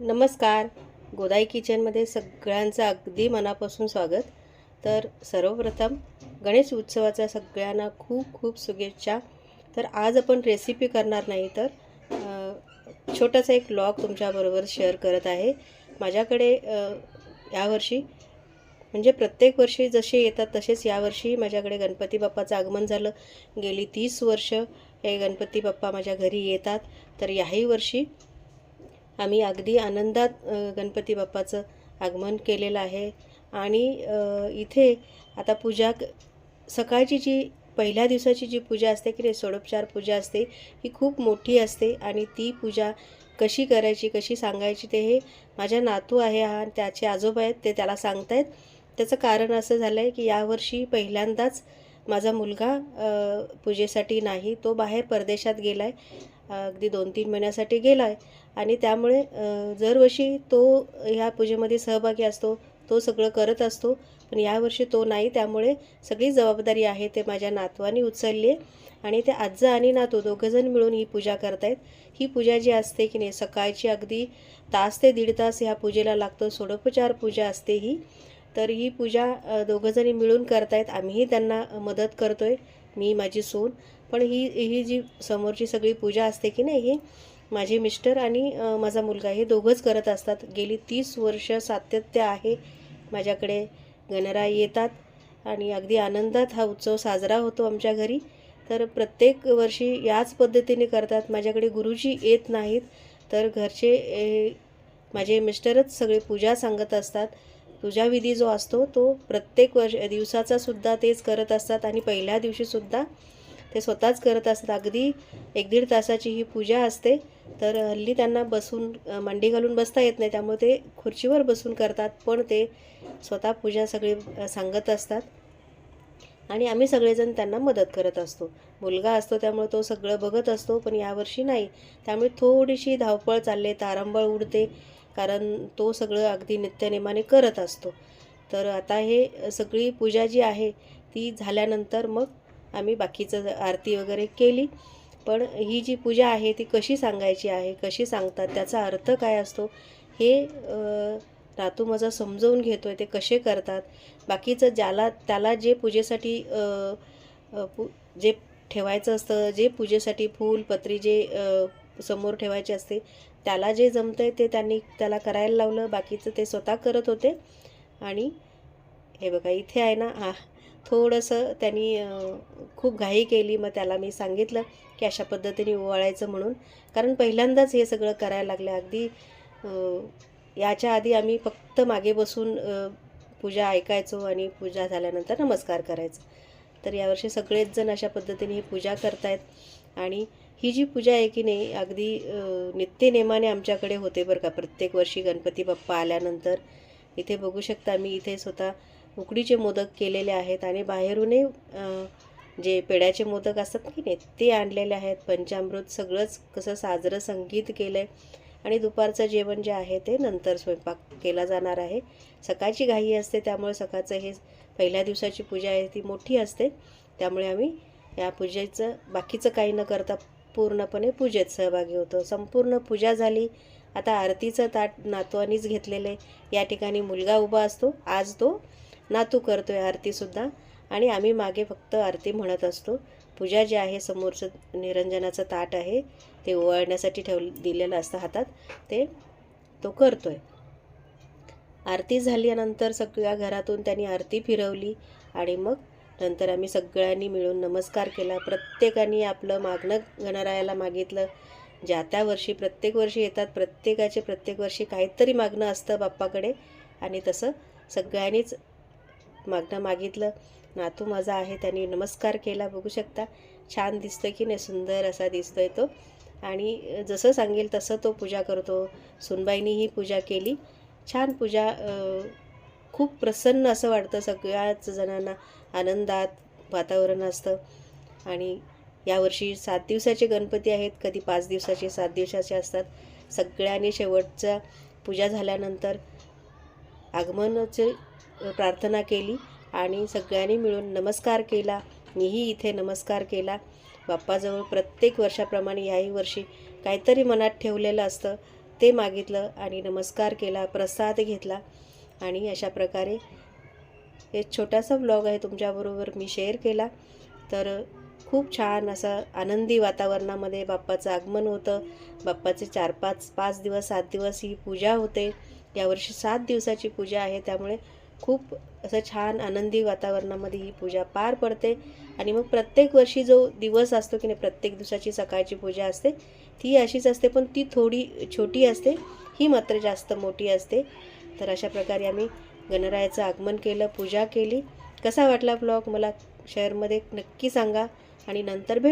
नमस्कार. गोदाई किचनमध्ये सगळ्यांचं अगदी मनापासून स्वागत. तर सर्वप्रथम गणेश उत्सवाचा सगळ्यांना खूप खूप शुभेच्छा. तर आज आपण रेसिपी करणार नाही तर छोटासा एक लॉग तुमच्याबरोबर शेअर करत आहे. माझ्याकडे यावर्षी म्हणजे प्रत्येक वर्षी जसे येतात तसेच यावर्षी माझ्याकडे गणपती बाप्पाचं आगमन झालं. गेली तीस वर्ष हे गणपती बाप्पा माझ्या घरी येतात. तर याही वर्षी आम्ही अगदी आनंदात गणपती बाप्पाचं आगमन केलेलं आहे. आणि इथे आता पूजा सकाळची जी पहिल्या दिवसाची जी पूजा असते की नाही सोडोपचार पूजा असते ही खूप मोठी असते. आणि ती पूजा कशी करायची कशी सांगायची ते हे माझ्या नातू आहे हा आणि त्याचे आजोबा आहेत ते त्याला सांगतायत. त्याचं कारण असं झालं आहे की यावर्षी पहिल्यांदाच माझा मुलगा पूजेसाठी नाही तो बाहेर परदेशात गेला आहे अगदी दोन तीन महिन्यासाठी गेला आहे आणि त्यामुळे दरवर्षी तो ह्या पूजेमध्ये सहभागी असतो तो सगळं करत असतो पण यावर्षी तो नाही. त्यामुळे सगळी जबाबदारी आहे ते माझ्या नातवानी उचलली आहे आणि ते आजा आणि नातू दोघंजण मिळून ही पूजा करतायत. ही पूजा जी असते की नाही सकाळची अगदी तास ते दीड तास ह्या पूजेला लागतो सोडोपचार पूजा असते ही. तर ही पूजा दोघंजणी मिळून करतायत. आम्हीही त्यांना मदत करतोय मी माझी सून. पण ही ही जी समोरची सगळी पूजा असते की नाही ही माझे मिस्टर आणि माझा मुलगा हे दोघंच करत असतात. गेली तीस वर्ष सातत्य आहे माझ्याकडे. गणराई येतात आणि अगदी आनंदात हा उत्सव साजरा होतो आमच्या घरी. तर प्रत्येक वर्षी याच पद्धतीने करतात. माझ्याकडे गुरुजी येत नाहीत. तर घरचे माझे मिस्टरच सगळे पूजा सांगत असतात. पूजाविधी जो असतो तो प्रत्येक वर्ष दिवसाचासुद्धा तेच करत असतात आणि पहिल्या दिवशीसुद्धा ते स्वतःच करत असतात. अगदी एक दीड तासाची ही पूजा असते. तर हल्ली त्यांना बसून मांडी घालून बसता येत नाही. त्यामुळे ते खुर्चीवर बसून करतात. पण ते स्वतः पूजा सगळी सांगत असतात. आणि आम्ही सगळेजण त्यांना मदत करत असतो. मुलगा असतो त्यामुळे तो सगळं बघत असतो पण यावर्षी नाही. त्यामुळे थोडीशी धावपळ चालले तारंबळ उडते कारण तो सगळं अगदी नित्यनेमाने करत असतो. तर आता हे सगळी पूजा जी आहे ती झाल्यानंतर मग आम्ही बाकीचं आरती वगैरे केली. पण ही जी पूजा आहे ती कशी सांगायची आहे कशी सांगतात त्याचा अर्थ काय असतो हे रातू माझा समजवून आहे ते कसे करतात. बाकीचं ज्याला त्याला जे पूजेसाठी पू जे ठेवायचं असतं जे पूजेसाठी फूल पत्री जे समोर ठेवायचे असते त्याला जे जमतंय ते त्यांनी त्याला करायला लावलं बाकीचं ते स्वतः करत होते. आणि हे बघा इथे आहे ना हा थोडंसं त्यांनी खूप घाई केली. मग त्याला मी सांगितलं की अशा पद्धतीने ओवाळायचं म्हणून. कारण पहिल्यांदाच हे सगळं करायला लागलं. अगदी याच्या आधी आम्ही फक्त मागे बसून पूजा ऐकायचो आणि पूजा झाल्यानंतर नमस्कार करायचो. तर यावर्षी सगळेच जण अशा पद्धतीने ही पूजा करतायत. आणि ही जी पूजा आहे की नाही अगदी नित्यनेमाने आमच्याकडे होते बरं का. प्रत्येक वर्षी गणपती बाप्पा आल्यानंतर. इथे बघू शकता मी इथे स्वतः उकडीचे मोदक केलेले आहेत आणि बाहेरूनही जे पेड्याचे मोदक असतात की नाही ते आणलेले आहेत. पंचामृत सगळंच कसं साजरं संगीत केलं आहे आणि दुपारचं जेवण जे आहे ते नंतर स्वयंपाक केला जाणार आहे. सकाळची घाई असते त्यामुळे सकाळचं हे पहिल्या दिवसाची पूजा आहे ती मोठी असते. त्यामुळे आम्ही या पूजेचं बाकीचं काही न करता पूर्णपणे पूजेत सहभागी होतो. संपूर्ण पूजा झाली. आता आरतीचं ताट नातवानीच घेतलेलं आहे. या ठिकाणी मुलगा उभा असतो. आज तो नातू करतो आहे आरतीसुद्धा आणि आम्ही मागे फक्त आरती म्हणत असतो. पूजा जी आहे समोरचं निरंजनाचं ताट आहे ते ओवाळण्यासाठी ठेव दिलेलं असतं हातात. ते तो करतो आहे आरती झाल्यानंतर सगळ्या घरातून त्यांनी आरती फिरवली आणि मग नंतर आम्ही सगळ्यांनी मिळून नमस्कार केला. प्रत्येकाने आपलं मागणं गणरायाला मागितलं. ज्या त्या वर्षी प्रत्येक वर्षी येतात प्रत्येकाचे प्रत्येक वर्षी काहीतरी मागणं असतं बाप्पाकडे. आणि तसं सगळ्यांनीच मागणं मागितलं. नातू माझा आहे त्यांनी नमस्कार केला. बघू शकता छान दिसतोय की नाही सुंदर असा दिसतोय तो. आणि जसं सांगेल तसं तो पूजा करतो. सुनबाईनी ही पूजा केली. छान पूजा खूप प्रसन्न असं वाटतं सगळ्याच जणांना. आनंदात वातावरण असतं. आणि यावर्षी सात दिवसाचे गणपती आहेत. कधी पाच दिवसाचे सात दिवसाचे असतात. सगळ्यांनी शेवटचा पूजा झाल्यानंतर आगमनाचे प्रार्थना केली आणि सगळ्यांनी मिळून नमस्कार केला. मीही इथे नमस्कार केला. बाप्पाजवळ प्रत्येक वर्षाप्रमाणे याही वर्षी काहीतरी मनात ठेवलेलं असतं. ते मागितलं आणि नमस्कार केला प्रसाद घेतला आणि अशा प्रकारे एक छोटासा ब्लॉग आहे तुमच्याबरोबर मी शेअर केला. तर खूप छान असं आनंदी वातावरणामध्ये बाप्पाचं आगमन होतं. बाप्पाचे चार पाच पाच दिवस सात दिवस ही पूजा होते. यावर्षी सात दिवसाची पूजा आहे. त्यामुळे खूप असं छान आनंदी वातावरणामध्ये ही पूजा पार पडते. आणि मग प्रत्येक वर्षी जो दिवस असतो की नाही प्रत्येक दिवसाची सकाळची पूजा असते ती अशीच असते पण ती थोडी छोटी असते ही मात्र जास्त मोठी असते. तर अशा प्रकारे आम्ही गणरायाचं आगमन केलं पूजा केली. कसा वाटला ब्लॉग? मला शेअरमध्ये नक्की सांगा आणि नंतर भेट.